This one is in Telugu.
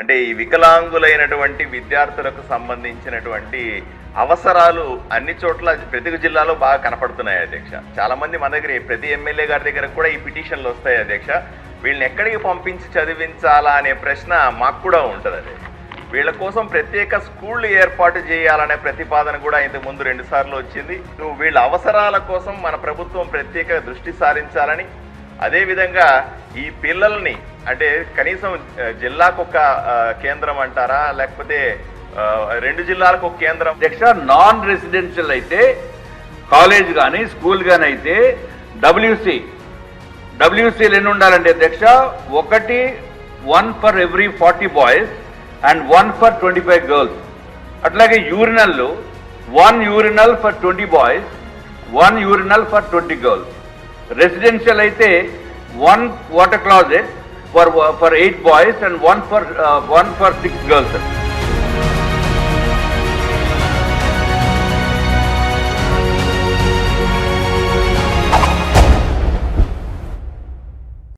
అంటే ఈ వికలాంగులైనటువంటి విద్యార్థులకు సంబంధించినటువంటి అవసరాలు అన్ని చోట్ల ప్రతి జిల్లాలో బాగా కనపడుతున్నాయి అధ్యక్ష. చాలా మంది మన దగ్గర ప్రతి ఎమ్మెల్యే గారి దగ్గర కూడా ఈ పిటిషన్లు వస్తాయి అధ్యక్ష. వీళ్ళని ఎక్కడికి పంపించి చదివించాలా అనే ప్రశ్న మాకు కూడా ఉంటుంది అది. వీళ్ళ కోసం ప్రత్యేక స్కూళ్ళు ఏర్పాటు చేయాలనే ప్రతిపాదన కూడా ఇంతకు ముందు రెండు సార్లు వచ్చింది. వీళ్ళ అవసరాల కోసం మన ప్రభుత్వం ప్రత్యేక దృష్టి సారించాలని అదేవిధంగా ఈ పిల్లల్ని అంటే కనీసం జిల్లాకు ఒక కేంద్రం అంటారా? లేకపోతే రెండు జిల్లాలకు ఒక కేంద్రం? అధ్యక్ష నాన్ రెసిడెన్షియల్ అయితే కాలేజ్ కానీ స్కూల్ కానీ అయితే డబ్ల్యూసి డబ్ల్యూసీలు ఎన్ని ఉండాలండి అధ్యక్ష? ఒకటి one for every forty boys and one for twenty five girls అట్లాగే యూరినల్లు one urinal for twenty boys one urinal for twenty girls residential అయితే one water closet for, for eight boys and one for, uh, one for six girls.